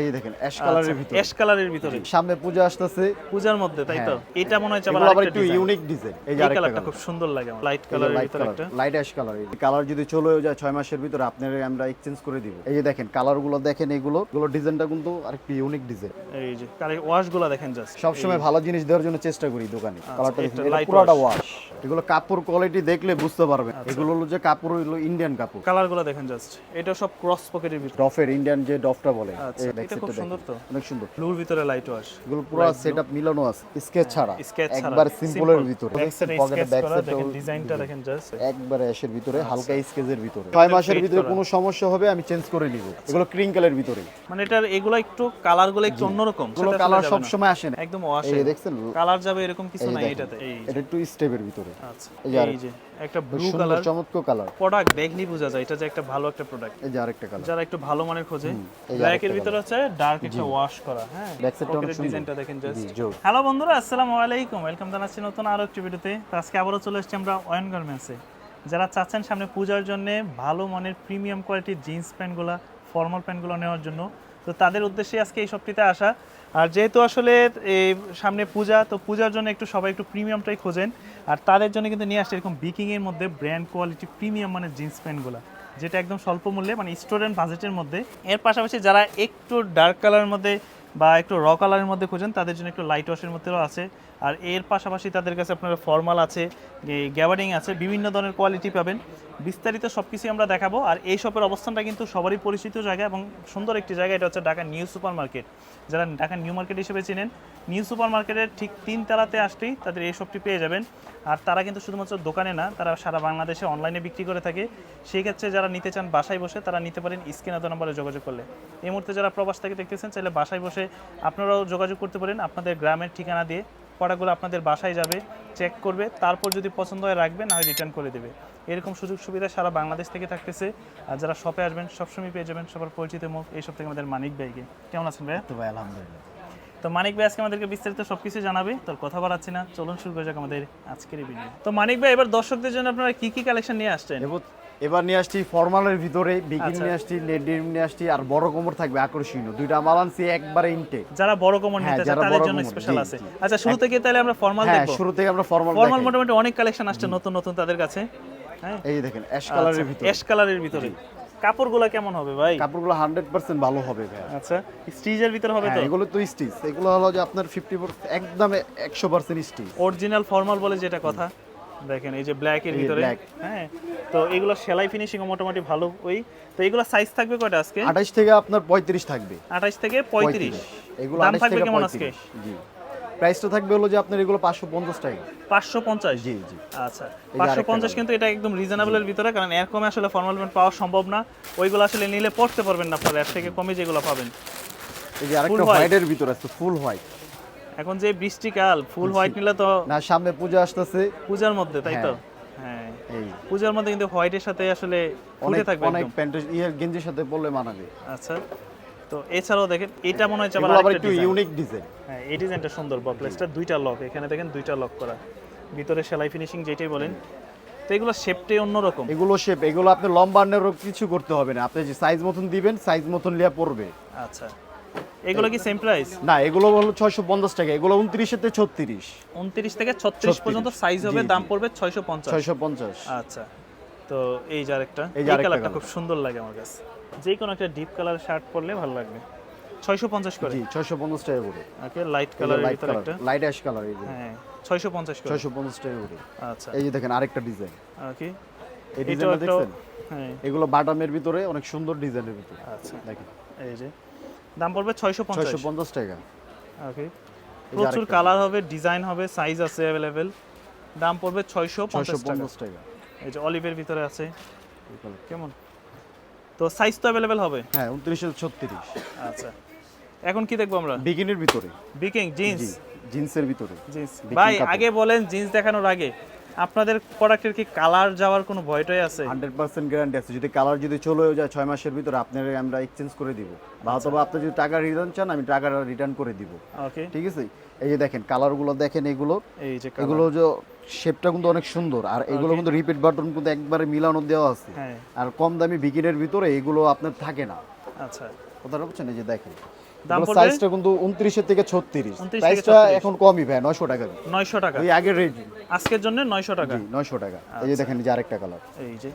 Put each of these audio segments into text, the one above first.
এই দেখেন অ্যাশ কালারের ভিতরে। অ্যাশ কালারের ভিতরে। সামনে পূজা আসতেছে। পূজার মধ্যে তাই তো? হ্যাঁ। এটা মনে হচ্ছে আবার একটু ইউনিক ডিজাইন এই যে কালারটা খুব সুন্দর লাগে আমার লাইট কালারের ভিতরে একটা। লাইট অ্যাশ কালার কালার যদি চলেও যায় ছয় মাসের ভিতরে আপনার আমরা এক্সচেঞ্জ করে দিব। এই যে দেখেন কালারগুলো দেখেন এগুলো। এগুলো ডিজাইনটা কিন্তু আরেকটু ইউনিক ডিজাইন এই যে কালার ওয়াশগুলা দেখেন জাস্ট সবসময় ভালো জিনিস দেওয়ার জন্য চেষ্টা করি দোকানে। কালারটা আচ্ছা, পুরোটা ওয়াশ এগুলো কাপড় কোয়ালিটি দেখলে বুঝতে পারবেন। আচ্ছা। এগুলো হলো যে কাপড় হলো ইন্ডিয়ান কাপড়। কালারগুলা দেখেন জাস্ট এটা সব ক্রস পকেটের ভিতরে। ডফের ইন্ডিয়ান যে ডফটা বলে। আচ্ছা, এই এটা খুব সুন্দর তো। অনেক সুন্দর। ব্লুর ভিতরে লাইট ওয়াশ এগুলো পুরো সেটআপ মিলানো আছে। স্কেচ ছাড়া। একবার সিম্পলের ভিতরে। পকেটে ব্যাক সাইড ডিজাইনটা দেখেন জাস্ট একবারে অ্যাশের ভিতরে। হালকা স্কেচের ভিতরে। ছয় মাসের ভিতরে। কোনো সমস্যা হবে আমি চেঞ্জ করে নিব। এগুলো ক্রিঙ্কেলের ভিতরে মানে এটার এগুলো একটু কালারগুলো একটু অন্যরকম। কালার সব সময় আসে না। একদম এই দেখছেন? কালার যাবে এরকম কিছু নাই এটাতে। এটা একটু স্টেপের ভিতরে। আচ্ছা। এই যে। একটা ব্লু কালার চমৎকার কালার প্রোডাক্ট দেখলেই বোঝা যায় এটা যে একটা ভালো একটা প্রোডাক্ট এই যে আরেকটা কালার যারা একটু ভালো মানের খোঁজে ব্ল্যাক এর ভিতরে আছে ডার্ক একটা ওয়াশ করা হ্যাঁ Back side টা অনেক সুন্দর। ডিজাইনটা দেখেন জাস্ট হ্যালো বন্ধুরা আসসালামু আলাইকুম। ওয়েলকাম জানাচ্ছি নতুন আরও একটি ভিডিওতে তো। আজকে আবারও চলে এসেছি আমরা অয়ন গার্মেন্টসে যারা চাচ্ছেন সামনে পূজার জন্য ভালো মানের প্রিমিয়াম কোয়ালিটির জিন্স প্যান্টগুলো ফর্মাল প্যান্টগুলো নেওয়ার জন্য তো তাদের উদ্দেশ্যে আজকে এই শপটিতে আসা। আর যেহেতু আসলে এই সামনে পূজা তো পূজার জন্য একটু সবাই একটু প্রিমিয়ামটাই খোঁজেন। আর তাদের জন্য কিন্তু নিয়ে আসছে এরকম বিকিংয়ের মধ্যে ব্র্যান্ড কোয়ালিটি প্রিমিয়াম মানে জিন্স প্যান্টগুলো যেটা একদম স্বল্প মূল্যে মানে স্টুডেন্ট বাজেটের মধ্যে। এর পাশাপাশি যারা একটু ডার্ক কালারের মধ্যে বা একটু র কালারের মধ্যে খোঁজেন, তাদের জন্য একটু লাইট ওয়াশের মধ্যেও আছে। আর এর পাশাপাশি তাদের কাছে আপনার ফর্মাল আছে গ্যাবারিং আছে, বিভিন্ন ধরনের কোয়ালিটি পাবেন। বিস্তারিত সব কিছুই আমরা দেখাবো। আর এই শপের অবস্থানটা কিন্তু সবারই পরিচিত জায়গা এবং সুন্দর একটি জায়গা। এটা হচ্ছে ঢাকা নিউ সুপার মার্কেট যারা ঢাকা নিউ মার্কেট হিসেবে চিনেন, নিউ সুপার মার্কেটের ঠিক তিন তলাতে আসলেই তাদের এই শপটি পেয়ে যাবেন। আর তারা কিন্তু শুধুমাত্র দোকানে না, তারা সারা বাংলাদেশে অনলাইনে বিক্রি করে থাকে। সেই ক্ষেত্রে যারা নিতে চান বাসায় বসে, তারা নিতে পারেন স্ক্রিন আদর নম্বরে যোগাযোগ করলে। এই মুহূর্তে যারা প্রবাস থেকে দেখতেছেন, চাইলে বাসায় বসে আপনারাও যোগাযোগ করতে পারেন। আপনাদের গ্রামের ঠিকানা দিয়ে প্রোডাক্টগুলো আপনাদের বাসায় যাবে চেক করবে তারপর যদি পছন্দ হয় রাখবে না হয় রিটার্ন করে দেবে। এরকম সুযোগ সুবিধা সারা বাংলাদেশ থেকে থাকতেছে। আর যারা শপে আসবেন সবসময় পেয়ে যাবেন সবার পরিচিত মুখ এই সব থেকে আমাদের মানিক ভাইকে। কেমন আছেন ভাইয়া? তো ভাই আলহামদুলিল্লাহ। তো মানিক ভাই আজকে আমাদেরকে বিস্তারিত সবকিছু জানাবে তোর কথা বাড়াচ্ছি না। চলুন শুরু করা যাক আমাদের আজকের এই ভিডিও তো মানিক ভাই এবার দর্শকদের জন্য আপনারা কি কি কালেকশন নিয়ে আসছেন? এবার নিয়ে আসছি ফর্মালের ভিতরে বিগিন আচ্ছা। নিয়ে আসছি লেডিম নিয়ে আসছি আর বড় কোমর থাকবে আকর্ষণীয়। দুইটা মাল আনছি একবারে ইনটে যারা বড় কমন হ্যাঁ, নিতে চায় তাদের জন্য স্পেশাল আছে। আচ্ছা শুরু থেকে তাহলে আমরা ফর্মাল হ্যাঁ শুরু থেকে আমরা ফর্মাল ফর্মাল মোটামুটি অনেক কালেকশন আসছে নতুন নতুন তাদের কাছে। হ্যাঁ। এই দেখেন অ্যাশ কালারের ভিতরে। অ্যাশ কালারের ভিতরে। কাপড়গুলো কেমন হবে ভাই? কাপড়গুলো হান্ড্রেড পার্সেন্ট ভালো হবে ভাই আচ্ছা স্টিজের ভিতরে হবে তো? হ্যাঁ এগুলো তো স্টিচ এগুলো হলো যে আপনার ফিফটি একদম একশো পার্সেন্ট স্টিচ অরিজিনাল ফর্মাল বলে যেটা কথা। দেখেন এই যে ব্ল্যাক এর ভিতরে। হ্যাঁ তো এগুলো সেলাই ফিনিশিং মোটামুটি ভালো। ওই তো এগুলো সাইজ থাকবে কয়টা আজকে? আঠাশ থেকে আপনার পঁয়ত্রিশ থাকবে। 28 থেকে 35 এগুলো দাম আঠাশ থাকবে থেকে কেমন আজকে? পঁয়ত্রিশ জি। প্রাইসটা থাকবে হলো যে আপনার এগুলো পাঁচশো পঞ্চাশ টাকা। 550 জি জি। আচ্ছা এই যে 550 কিন্তু এটা একদম রিজনেবলের ভিতরে কারণ এর কমে আসলে ফর্মাল প্যান্ট পাওয়া সম্ভব না। ওইগুলো আসলে নিলে পড়তে পারবেন না আপনারা এর থেকে কমে যেগুলো পাবেন। এই যে আরেকটা। হোয়াইটের ভিতরে আছে ফুল হোয়াইট এখন যে বৃষ্টিকাল ফুল হোয়াইট নিলে তো না সামনে পূজা আসতেছে। পূজার মধ্যে তাই তো? হ্যাঁ। পূজার মধ্যে কিন্তু হোয়াইটের সাথে আসলে ফুটে থাকবে অনেক প্যান্টের ইয়ের গেঞ্জির সাথে পরলে মানাবে। আচ্ছা। তো এছাড়াও দেখেন এটা মনে হচ্ছে আবার একটু ইউনিক ডিজাইন হ্যাঁ এই ডিজাইনটা সুন্দর বকলেসটা দুইটা লক এখানে দেখেন দুইটা লক করা। ভিতরে সেলাই ফিনিশিং যেটাই বলেন। তো এগুলো শেপটাই অন্যরকম। এগুলো শেপ এগুলো আপনি লম্বান্নেরও কিছু করতে হবে না। আপনি যে সাইজ মতন দিবেন সাইজ মতন লিয়া পড়বে আচ্ছা। এগুলো কি সেম প্রাইস না এগুলো হলো ছয়শো পঞ্চাশ টাকা এগুলো উনত্রিশেতে ছত্রিশ। উনত্রিশ থেকে 36 পর্যন্ত সাইজ হবে দাম পড়বে ছয়শো পঞ্চাশ। ছয়শো পঞ্চাশ। আচ্ছা। তো এই যে আরেকটা এই কালারটা খুব সুন্দর লাগে আমার কাছে। যে কোনো একটা ডিপ কালার শার্ট পরলে ভালো লাগবে। ছয়শো পঞ্চাশ করে? জি ছয়শো পঞ্চাশ টাকা করে। ওকে লাইট কালারের ভিতরে একটা। লাইট অ্যাশ কালার এই যে। হ্যাঁ ছয়শো পঞ্চাশ করে। ছয়শো পঞ্চাশ টাকা করে। আচ্ছা। এই যে দেখেন আরেকটা ডিজাইন ওকে এই ডিজাইনটা দেখছেন? হ্যাঁ। এগুলো বাটামের ভিতরে অনেক সুন্দর ডিজাইনের ভিতরে। আচ্ছা। দেখেন। এই যে। দাম পড়বে ছয়শো ছয়শো পঞ্চাশ টাকা। ওকে প্রচুর কালার হবে ডিজাইন হবে সাইজ আছে অ্যাভেলেবেল দাম পড়বে ছয়শো পঞ্চাশ টাকা। এই যে অলিভের ভিতরে আছে। কেমন? তো সাইজ তো অ্যাভেলেবেল হবে? হ্যাঁ উনত্রিশে ছত্রিশ। আচ্ছা। এখন কি দেখব আমরা? বিকিনির ভিতরে। বিকিং জিন্স জিন্সের ভিতরে। জিন্স ভাই আগে বলেন জিন্স দেখানোর আগে। আপনাদের প্রোডাক্টের কি কালার যাওয়ার কোনো ভয়টাই আছে? হান্ড্রেড পার্সেন্ট গ্যারান্টি আছে। যদি কালার যদি চলেও যায় ছয় মাসের ভিতরে আপনার আমরা এক্সচেঞ্জ করে দিব। বা। অথবা আপনি যদি টাকা রিটার্ন চান আমি টাকাটা রিটার্ন করে দিব। ওকে ঠিক আছে? এই যে দেখেন কালারগুলো দেখেন এগুলো। এই যে এগুলো যে শেপটা কিন্তু অনেক সুন্দর। আর এগুলো কিন্তু রিপিট বাটন কিন্তু একবারে মিলানো দেওয়া আছে। হ্যাঁ। আর কম দামি বিকিনের ভিতরে এগুলো আপনার থাকে না। আচ্ছা। কথাটা বুঝছেন? এই যে দেখেন। সাইজটা কিন্তু থেকে ছত্রিশ। 29 থেকে প্রাইসটা 36 এখন কমই ভাই নয়শো টাকা। নয়শো টাকা। ওই আগের রেট আজকের জন্য নয়শো টাকা। জি নয়শো টাকা। এই আচ্ছা। যে দেখেন যে আরেকটা কালার এই যে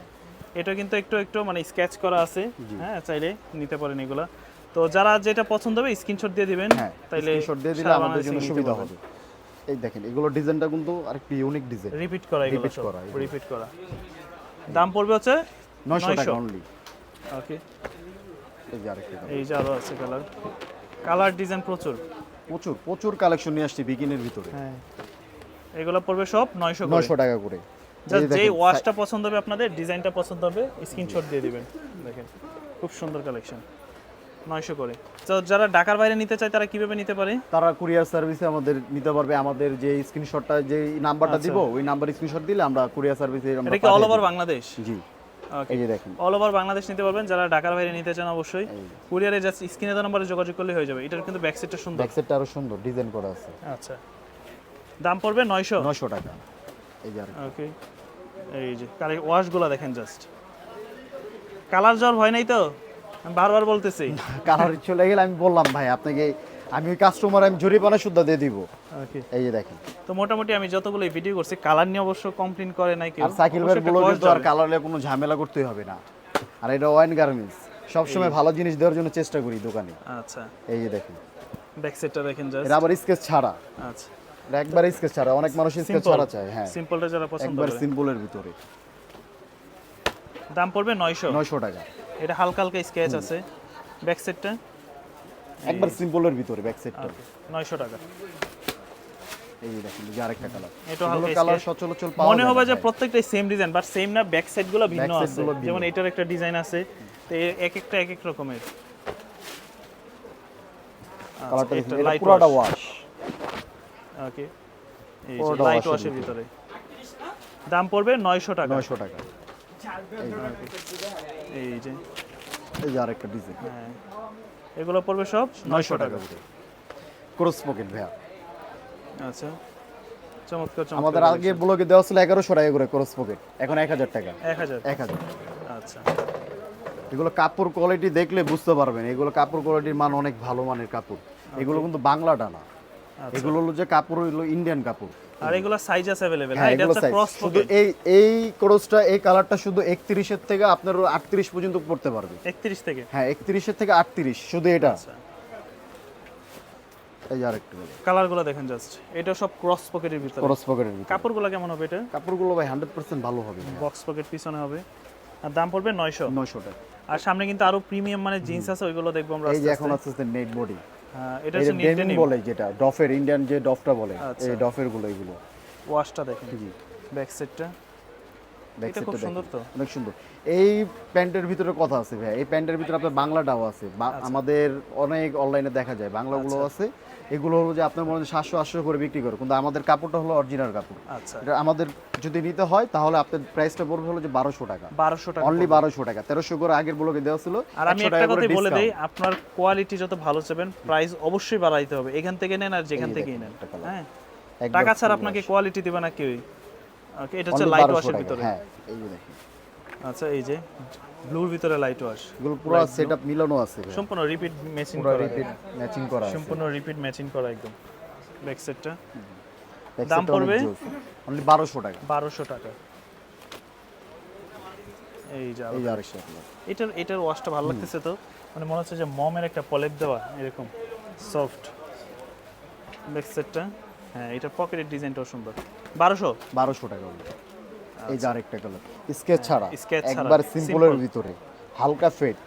এটা কিন্তু একটু একটু মানে স্কেচ করা আছে। হ্যাঁ চাইলে নিতে পারেন এগুলা। তো যারা যেটা পছন্দ হবে স্ক্রিনশট দিয়ে দিবেন। হ্যাঁ তাইলে স্ক্রিনশট দিয়ে দিলে আমাদের জন্য সুবিধা হবে। এই দেখেন এগুলো ডিজাইনটা কিন্তু আরেকটু ইউনিক ডিজাইন রিপিট করা এগুলো Repeat করা রিপিট করা। দাম পড়বে হচ্ছে নয়শো টাকা অনলি ওকে এই যে আরেকটা এই যে আরও আছে কালার কালার ডিজাইন প্রচুর। প্রচুর প্রচুর কালেকশন নিয়ে আসছি বিকিনের ভিতরে। হ্যাঁ। এগুলো পড়বে সব নয়শো করে। নয়শো টাকা করে। যেই ওয়াশটা পছন্দ হবে আপনাদের ডিজাইনটা পছন্দ হবে স্ক্রিনশট দিয়ে দিবেন। দেখেন খুব সুন্দর কালেকশন। নয়শো করে। তো যারা ঢাকার বাইরে নিতে চায় তারা কীভাবে নিতে পারে? তারা কুরিয়ার সার্ভিসে আমাদের নিতে পারবে। আমাদের যে স্ক্রিনশটটা যে নাম্বারটা দিব ওই নাম্বার স্ক্রিনশট দিলে আমরা কুরিয়ার সার্ভিসে আমরা এটা কি অল ওভার বাংলাদেশ? জি। এই যে দেখেন। অল ওভার বাংলাদেশ নিতে পারবেন যারা ঢাকার বাইরে নিতে চান অবশ্যই। কুরিয়ারে জাস্ট স্ক্রিনে দেওয়া নম্বরে যোগাযোগ করলে হয়ে যাবে। এটার কিন্তু ব্যাক সাইডটা সুন্দর। ব্যাক সাইডটা আরও সুন্দর ডিজাইন করা আছে। আচ্ছা। দাম পড়বে নয়শো। নয়শো টাকা। এই যে ওকে এই যে কালে ওয়াশগুলো দেখেন জাস্ট কালার জ্বর হয় নাই তো? আমি বারবার বলতেছি। কালার চলে গেলে আমি বললাম ভাই আপনাকে আমি ওই কাস্টমার আমি জরিপানা শুদ্ধ দিয়ে দিব। ওকে এই যে দেখেন। তো মোটামুটি আমি যতগুলো ভিডিও করছি কালার নিয়ে অবশ্য কমপ্লেন করে নাই কেউ। আর সাইকেলগুলো wash কিন্তু আর। কালারে কোনো ঝামেলা করতে হবে না। আর এটা ওয়াইন গার্মেন্টস সবসময় ভালো জিনিস দেওয়ার জন্য চেষ্টা করি দোকানে। আচ্ছা। এই যে দেখেন। ব্যাক সাইডটা দেখেন জাস্ট এটা আবার স্কেচ ছাড়া। আচ্ছা। এটা একবার স্কেচ ছাড়া অনেক মানুষ স্কেচ ছাড়া চায় হ্যাঁ। সিম্পলটা যারা পছন্দ করে। একবার সিম্পলের ভিতরে। দাম পড়বে নয়শো। নয়শো টাকা। এটা হালকা হালকা স্কেচ আছে। ব্যাক সাইডটা একবার সিম্পলের ভিতরে ব্যাক সাইডটা নয়শো টাকা। এই যে দেখেন যে আরেকটা কালার এটা হালকা কালার। সচলাচল পাওয়া মনে হবে যে। প্রত্যেকটাই সেম ডিজাইন বাট সেম না ব্যাক সাইডগুলো ভিন্ন আছে। যেমন এটার একটা ডিজাইন আছে তো এক একটা এক এক রকমের। কালারটা আচ্ছা, এটা পুরোটা ওয়াশ ওকে এই লাইট ওয়াশের ভিতরে। দাম পড়বে নয়শো টাকা। নয়শো টাকা। এই যে। এই যে আরেকটা ডিজাইন হ্যাঁ। এগুলো পড়বে সব? নয়শো টাকা করে। ক্রস পকেট ভাইয়া। আচ্ছা। চমৎকার চমৎকার আমাদের আগে ব্লগে দেওয়া ছিল এগারোশো টাকা করে ক্রস পকেট এখন এক হাজার টাকা। এক হাজার। এক হাজার। আচ্ছা। এগুলো কাপড় কোয়ালিটি দেখলে বুঝতে পারবেন। এগুলো কাপড় কোয়ালিটির মান অনেক ভালো মানের কাপড়। এগুলো কিন্তু বাংলাটা না। আচ্ছা। এগুলো হলো যে কাপড় হলো ইন্ডিয়ান কাপড়। আর এগুলো সাইজ আছে অ্যাভেলেবেল হ্যাঁ হ্যাঁ এটা হচ্ছে ক্রস শুধু এই এই ক্রসটা এই কালারটা শুধু একত্রিশের থেকে আপনার আটত্রিশ পর্যন্ত পড়তে পারবে। 31 থেকে? হ্যাঁ একত্রিশের থেকে আটত্রিশ শুধু এটা। আচ্ছা। এই আরেকটা কালারগুলো দেখেন জাস্ট এটা সব ক্রস পকেটের ভিতরে। ক্রস পকেটের ভিতরে। কাপড়গুলো কেমন হবে এটা? কাপড়গুলো ভাই হান্ড্রেড পার্সেন্ট ভালো হবে। বক্স পকেট পিছনে হবে। আর দাম পড়বে নয়শো। নয়শো টাকা। আর সামনে কিন্তু আরও প্রিমিয়াম মানে জিন্স আছে ওইগুলো দেখব আমরা এই যে এখন আস্তে। আস্তে আস্তে নেট বডি এটা এই হচ্ছে ডেনিম বলে যেটা ডফের ইন্ডিয়ান যে ডফটা বলে আচ্ছা। এই ডফেরগুলো এগুলো ওয়াশটা দেখেন। জি। ব্যাক সাইডটা। এটা খুব সুন্দর তো। অনেক সুন্দর। এই প্যান্টের ভিতরে কথা আছে ভাই এই প্যান্টের ভিতরে আপনার বাংলাটাও আছে। আচ্ছা। আমাদের অনেক অনলাইনে দেখা যায়। বাংলাগুলো আছে। এগুলো হলো যে আপনার মনে হয় সাতশো আটশো করে বিক্রি করে কিন্তু আমাদের কাপড়টা হলো অরিজিনাল কাপড়। আচ্ছা। এটা আমাদের যদি নিতে হয় তাহলে আপনার প্রাইসটা পড়বে হলো যে বারোশো টাকা। বারোশো টাকা অনলি বারোশো টাকা। তেরোশো করে আগের ব্লগে দেওয়া ছিল আর আমি একটা কথাই বলে দেই। আপনার কোয়ালিটি যত ভালো চাবেন প্রাইস অবশ্যই বাড়াইতে হবে। এখান থেকে নেন আর যেখান থেকে নেন। হ্যাঁ? টাকা ছাড়া আপনাকে কোয়ালিটি দিবে না কেউই। ওকে এটা হচ্ছে লাইট ওয়াশের ভিতরে। হ্যাঁ এই দেখেন। আচ্ছা এই যে। ব্লুর ভিতরে লাইট ওয়াশ এগুলো পুরো সেট আপ মিলানো আছে সম্পূর্ণ রিপিট ম্যাচিং করা। রিপিট ম্যাচিং করা আছে। সম্পূর্ণ রিপিট ম্যাচিং করা একদম। ব্যাক সেটটা দাম পড়বে? অনলি বারোশো টাকা। বারোশো টাকা। এই যা এই colour। এটার এটার ওয়াশটা ভালো লাগতেছে তো। মানে মনে হচ্ছে যে মমের একটা পলেপ দেওয়া এরকম। সফট ব্যাক সেটটা হ্যাঁ এটার পকেটের ডিজাইনটাও সুন্দর। বারোশো? বারোশো টাকা only। এই যে আরেকটা কালার স্কেচ ছাড়া একবার সিম্পলের ভিতরে হালকা ফেট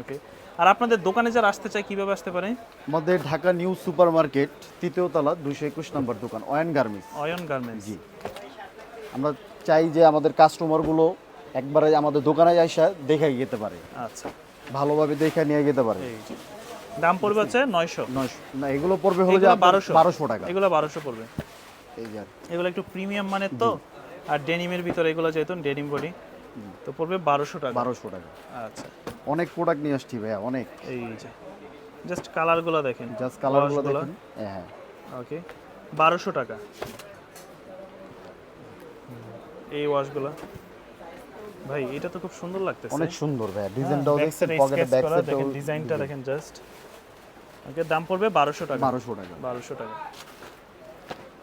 ওকে আর আপনাদের দোকানে যারা আসতে চায় কীভাবে আসতে পারে? আমাদের ঢাকা নিউ সুপার মার্কেট তৃতীয় তলা দুইশো একুশ নম্বর দোকান অয়ন গার্মেন্টস অয়ন গার্মেন্টস জি। আমরা চাই যে আমাদের কাস্টমারগুলো একবারে আমাদের দোকানে আসা দেখে যেতে পারে। আচ্ছা। ভালোভাবে দেখে নিয়ে যেতে পারে। দাম পড়বে হচ্ছে নয়শো। নয়শো। না এগুলো পড়বে হলো যে বারোশো। বারোশো টাকা। এগুলো বারোশো পড়বে। এই যে এগুলো একটু প্রিমিয়াম মানের তো? আর ডেনিমের ভিতরে এগুলো যেহেতু ডেনিম বডি তো পড়বে বারোশো টাকা। বারোশো টাকা। আচ্ছা। অনেক প্রোডাক্ট নিয়ে আসছি ভাইয়া অনেক। এই যে জাস্ট কালারগুলো দেখেন। জাস্ট কালারগুলো। দেখুন। হ্যাঁ ওকে বারোশো টাকা। এই ওয়াশগুলো ভাই এটা তো খুব সুন্দর লাগতেছে। অনেক সুন্দর ভাইয়া ডিজাইনটাও দেখছেন পকেটে ব্যাক সাইডটাও দেখেন ডিজাইনটা দেখেন জাস্ট ওকে দাম পড়বে বারোশো টাকা। বারোশো টাকা। বারোশো টাকা।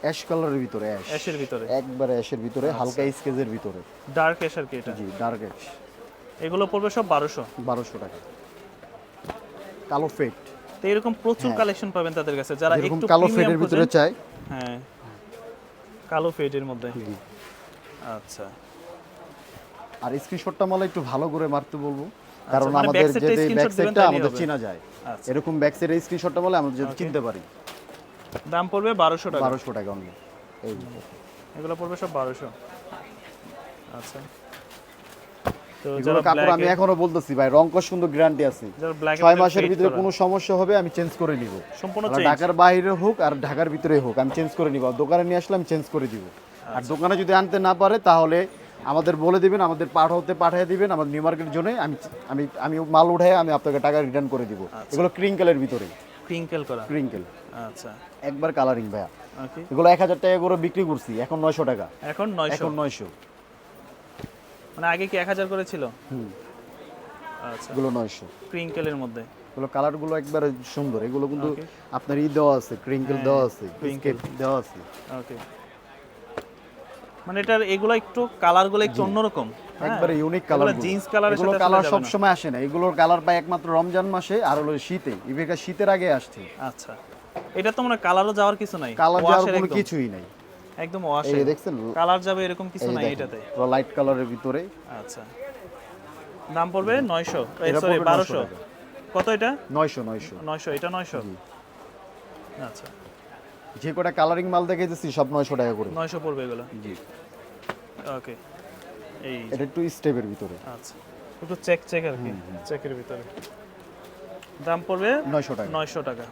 অ্যাশ কালারের ভিতরে অ্যাশ। অ্যাশের ভিতরে। একবারে অ্যাশের ভিতরে হালকা স্কেচের ভিতরে। ডার্ক অ্যাশ আর কি এটা? জি ডার্ক অ্যাশ এগুলো পড়বে সব টাকা। কালো ফেট তো এরকম প্রচুর কালেকশন পাবেন তাদের কাছে। যারা একটু কালো ফেটের ভিতরে চাই। হ্যাঁ। কালো ফেডের মধ্যে। আচ্ছা। আর স্ক্রিনশটটা মালা একটু ভালো করে মারতে বলব। কারণ মানে আমাদের টা ব্যাক সাইডটা আমাদের। চেনা যায়। আচ্ছা। এরকম ব্যাক সাইডের স্ক্রিনশটটা বলে আমরা যদি চিনতে পারি। দাম পড়বে বারোশো টাকা। বারোশো টাকা অনলি এই এগুলো পড়বে সব বারোশো। আচ্ছা। কাপড় আমি এখনও বলতেছি ভাই রং কিন্তু গ্যারান্টি আছে। ছয় মাসের ভিতরে কোনো সমস্যা হবে আমি চেঞ্জ করে নিব। সম্পূর্ণ ঢাকার বাইরে হোক আর ঢাকার ভিতরে হোক আমি চেঞ্জ করে নিব। দোকানে নিয়ে আসলে আমি চেঞ্জ করে দিব। আচ্ছা। আর দোকানে যদি আনতে না পারে তাহলে আমাদের বলে দিবেন আমাদের পাঠাতে পাঠিয়ে দিবেন আমাদের নিউ মার্কেটের জন্য আমি আমি আমি মাল উঠাই আমি আপনাকে টাকা রিটার্ন করে দিব। আচ্ছা। এগুলো ক্রিঙ্কেলের ভিতরে ক্রিঙ্কেল করা? ক্রিঙ্কেল আচ্ছা। একবার কালারিং ভাইয়া। এগুলো এক হাজার টাকা করে বিক্রি করছি এখন নয়শো টাকা। এখন নয়শো। এখন নয়শো। মানে আগে কি এক হাজার করে ছিল? হুম। আচ্ছা। এগুলো নয়শো। ক্রিঙ্কেলের মধ্যে। এগুলো কালারগুলো একবারে সুন্দর। এগুলো কিন্তু আপনার ই দেওয়া আছে ক্রিঙ্কেল হ্যাঁ, দেওয়া আছে। দেওয়া আছে। ওকে মানে এটার এগুলো একটু কালারগুলো একটু অন্যরকম হ্যাঁ? একবারে ইউনিক কালার জিন্স কালারের এগুলো কালার সব সময় আসে না। এগুলোর কালার পায় একমাত্র রমজান মাসে আর হলো শীতে। ইভেকা শীতের আগে আসছে। আচ্ছা। এটা তো মানে কালারও যাওয়ার কিছু নাই। কালার যাওয়ার কোনো কিছুই নাই। একদম এই ওয়াশে যে দেখছেন? কালার যাবে এরকম কিছু নাই এটাতে। পুরো লাইট কালারের ভিতরে। আচ্ছা। দাম পড়বে নয়শো। এটা সরি পড়বে 900 বারোশো। কত এটা? নয়শো নয়শো। নয়শো এটা নয়শো? জি। আচ্ছা। যে কটা কালারিং মাল দেখেছি সব নয়শো টাকা করে। নয়শো পড়বে এগুলো। জি। ওকে এই এটা একটু স্টেপের ভিতরে। আচ্ছা। একটু চেক চেক আর কি। চেকের ভিতরে। দাম পড়বে? নয়শো টাকা। নয়শো টাকা।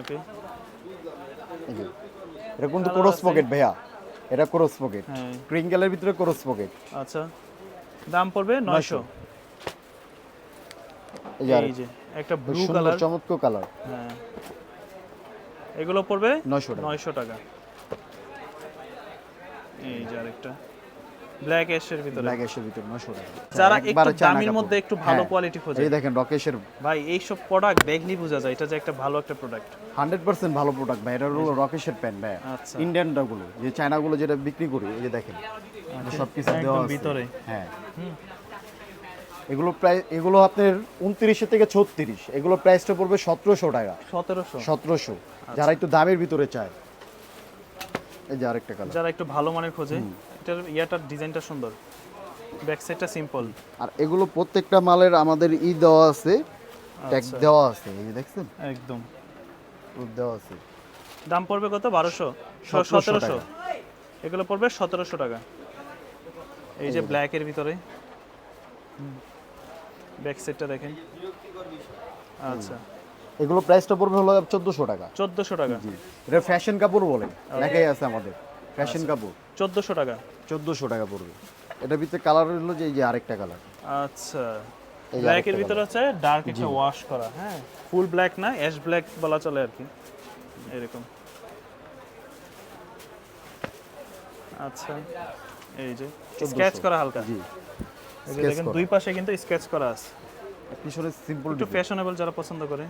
ওকে এটা কিন্তু ক্রস পকেট ভাইয়া। এটা ক্রস পকেট হ্যাঁ। ভিতরে ক্রস পকেট আচ্ছা। দাম পড়বে? নয়শো। এই যে একটা ব্লু কালার চমৎকার কালার হ্যাঁ। এগুলো পড়বে? নয়শো টাকা। নয়শো টাকা। এই যে আরেকটা। ব্ল্যাক অ্যাশের ভিতরে। ব্ল্যাক এসের ভিতরে নয়শো টাকা। যারা একটু চায়না দামের মধ্যে একটু ভালো হ্যাঁ। কোয়ালিটি খোঁজে। এই দেখেন রকেশের ভাই এইসব প্রোডাক্ট দেখলেই বোঝা যায়। এটা যে একটা ভালো একটা প্রোডাক্ট হান্ড্রেড পার্সেন্ট ভালো প্রোডাক্ট ভাই। এটা হলো রকেশের প্যান্ট ভাই। আচ্ছা। ইন্ডিয়ানটা গুলো যে যেটা বিক্রি করি এই যে দেখেন। সব কিছু দেওয়া আছে। ভিতরে। হ্যাঁ। এগুলো প্রায় এগুলো আপনার উনত্রিশে থেকে ছত্রিশ। এগুলো প্রাইসটা পড়বে সতেরোশো টাকা। সতেরোশো। সতেরোশো। আচ্ছা। যারা একটু দামের ভিতরে চায়। এই যে আরেকটা কালার যারা একটু ভালো মানের খোঁজে এটার ইয়াটার ডিজাইনটা সুন্দর। ব্যাক সাইডটা সিম্পল আর এগুলো প্রত্যেকটা মালের আমাদের ই দেওয়া আছে ট্যাগ আচ্ছা। দেওয়া আছে এই দেখছেন? একদম। দেওয়া আছে। দাম পড়বে কত? বারোশো? সতেরোশো এগুলো পড়বে সতেরোশো টাকা। এই যে ব্ল্যাকের ভিতরে। ব্যাক সাইডটা দেখেন। আচ্ছা। এগুলো প্রাইসটা পড়বে হলো চোদ্দোশো টাকা। চোদ্দোশো টাকা। জি এটা ফ্যাশন কাপড় বলে লেখাই আছে আমাদের ফ্যাশন কাপড়। চোদ্দোশো টাকা। চোদ্দোশো টাকা পড়বে। এটার ভিতরে কালার হলো যে এই যে আরেকটা কালার আচ্ছা। ব্ল্যাকের ভিতরে হচ্ছে ডার্ক একটা ওয়াশ করা হ্যাঁ? ফুল ব্ল্যাক না অ্যাশ ব্ল্যাক বলা চলে আর কি। এরকম। আচ্ছা এই যে স্কেচ করা হালকা। জি দেখেন দুই পাশে কিন্তু স্কেচ করা আছে। পিছনে সিম্পল একটু ফ্যাশনেবল যারা পছন্দ করে।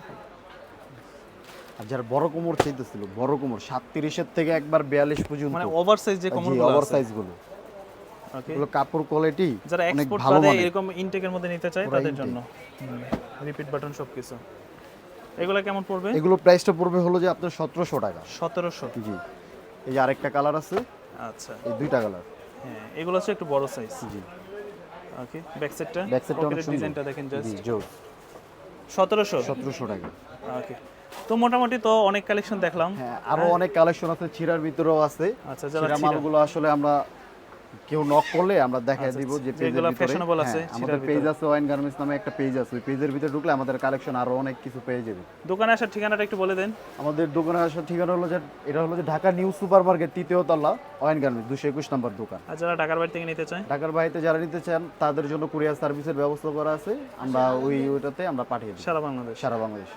আর যারা বড় কোমর চাইতেছিল বড় কোমর সাতত্রিশের থেকে একবার বিয়াল্লিশ পর্যন্ত। মানে ওভার সাইজ যে কমন ওভার সাইজগুলো এগুলো কাপড় কোয়ালিটি যারা অনেক এক্সপোর্ট ভালো মানে এরকম ইনটেকের মধ্যে নিতে চায় তাদের জন্য। রিপিট বাটন সবকিছু। এগুলো কেমন পড়বে? এগুলো প্রাইসটা পড়বে হলো যে আপনার সতেরোশো টাকা। সতেরোশো? জি। এই যে আরেকটা কালার আছে আচ্ছা। এই দুইটা কালার হ্যাঁ এগুলো হচ্ছে একটু বড় সাইজ জি। ওকে ব্যাক সাইডটা ব্যাক সাইডটা ডিজাইনটা দেখেন জাস্ট জি জোর। সতেরোশো? সতেরোশো টাকা। ওকে তো মোটামুটি তো অনেক কালেকশন দেখলাম। হ্যাঁ আরও অনেক কালেকশন আছে চিরার ভিতরেও আছে। আচ্ছা যারা মালগুলো আসলে আমরা কেউ নক করলে আমরা দেখাই দিব যে পেজের যেগুলো ভিতরে। fashionable আছে, আমাদের পেজ আছে ওয়াইন গার্মেন্টস নামে একটা পেজ আছে। ওই পেজের ভিতরে ঢুকলে আমাদের কালেকশন আরও অনেক কিছু পেয়ে যাবে। দোকানে আসার ঠিকানাটা একটু বলে দেন। আমাদের দোকানে আসার ঠিকানা হলো যে এটা হলো যে ঢাকা নিউ সুপার মার্কেট তৃতীয় তলা ওয়াইন গার্মেন্টস দুশো একুশ নম্বর দোকান। আর যারা ঢাকার বাড়ি থেকে নিতে চায়? ঢাকার বাইরে যারা নিতে চান তাদের জন্য কুরিয়ার সার্ভিসের ব্যবস্থা করা আছে। আমরা ওই ওইটাতে আমরা পাঠিয়ে দিই। সারা বাংলাদেশ। সারা বাংলাদেশে।